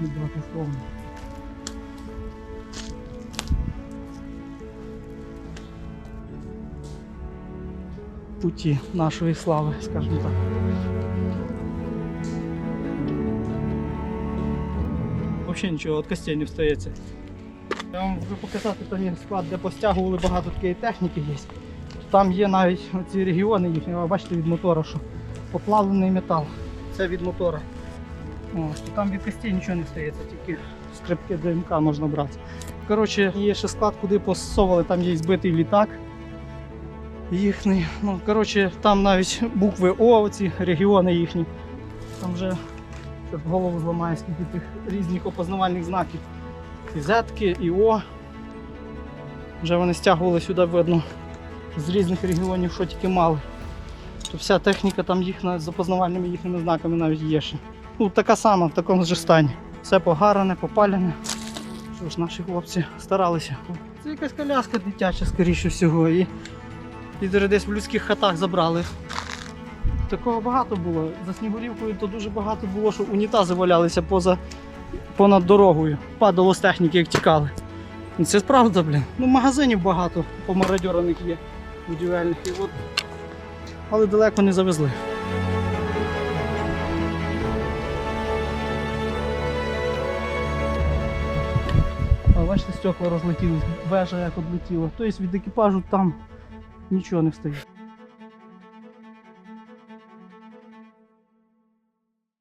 безусловно. Путі нашої слави, скажімо так. Взагалі нічого від костей не встається. Я вам можу показати там склад, де постягували багато такої техніки є. Там є навіть ці регіони їхні, бачите від мотора, що поплавлений метал. Це від мотора. Ось, там від костей нічого не стається, тільки скрипки ДМК можна брати. Коротше, є ще склад, куди посовували, там є збитий літак. Їхній. Ну, коротше, там навіть букви О, оці регіони їхні. Там вже голову зламає, скільки тих різних опознавальних знаків. І зетки, і О. Вже вони стягували сюди, видно, з різних регіонів, що тільки мали. То вся техніка там їхня з опознавальними їхніми знаками навіть є ще. Ну, така сама, в такому ж стані. Все погарене, попалене. Що ж, наші хлопці старалися. Це якась коляска дитяча, скоріше всього. І, і десь в людських хатах забрали. Такого багато було. За Снігурівкою то дуже багато було, що унітази валялися поза, понад дорогою. Падало з техніки, як тікали. І Це правда, блін. Ну, магазинів багато помародьорених є будівельних. І от... Але далеко не завезли. Бачите, стекла розлетілись, вежа як облетіла. Тобто від екіпажу там нічого не встає.